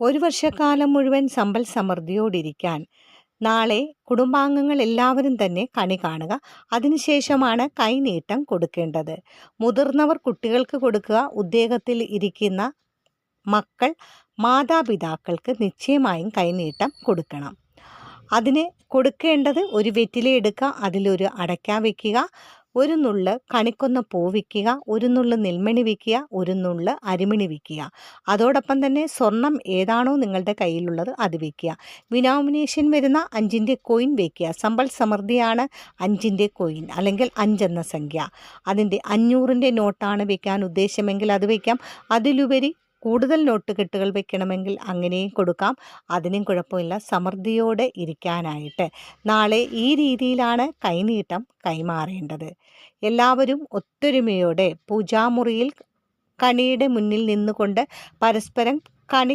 ഒരു വർഷക്കാലം മുഴുവൻ സമ്പൽ സമൃദ്ധിയോടിരിക്കാൻ നാളെ കുടുംബാംഗങ്ങൾ എല്ലാവരും തന്നെ കണി കാണുക. അതിനുശേഷമാണ് കൈനീട്ടം കൊടുക്കേണ്ടത്. മുതിർന്നവർ കുട്ടികൾക്ക് കൊടുക്കുക. ഉദ്യോഗത്തിൽ ഇരിക്കുന്ന മക്കൾ മാതാപിതാക്കൾക്ക് നിശ്ചയമായും കൈനീട്ടം കൊടുക്കണം. അതിന് കൊടുക്കേണ്ടത് ഒരു വെറ്റില എടുക്കുക. അതിലൊരു അടയ്ക്ക വയ്ക്കുക ഒരു നുള്ള് കണിക്കൊന്ന പൂ വിൽക്കുക ഒരു നുള്ള് നെൽമണി വയ്ക്കുക ഒരു നുള്ള് അരിമണി വയ്ക്കുക അതോടൊപ്പം തന്നെ സ്വർണം ഏതാണോ നിങ്ങളുടെ കയ്യിലുള്ളത് അത് വയ്ക്കുക വിനോമിനേഷൻ വരുന്ന അഞ്ചിന്റെ കോയിൻ വയ്ക്കുക സമ്പൽ സമൃദ്ധിയാണ് അഞ്ചിന്റെ കോയിൻ അല്ലെങ്കിൽ അഞ്ചെന്ന സംഖ്യ. അതിന്റെ അഞ്ഞൂറിന്റെ നോട്ടാണ് വയ്ക്കാൻ ഉദ്ദേശമെങ്കിൽ അത് വയ്ക്കാം അതിലുപരി കൂടുതൽ നോട്ട് കെട്ടുകൾ വെക്കണമെങ്കിൽ അങ്ങനെയും കൊടുക്കാം. അതിനും കുഴപ്പമില്ല. സമൃദ്ധിയോടെ ഇരിക്കാനായിട്ട്. നാളെ ഈ രീതിയിലാണ് കൈനീട്ടം കൈമാറേണ്ടത്. എല്ലാവരും ഒത്തൊരുമയോടെ പൂജാമുറിയിൽ കണിയുടെ മുന്നിൽ നിന്നുകൊണ്ട് പരസ്പരം കണി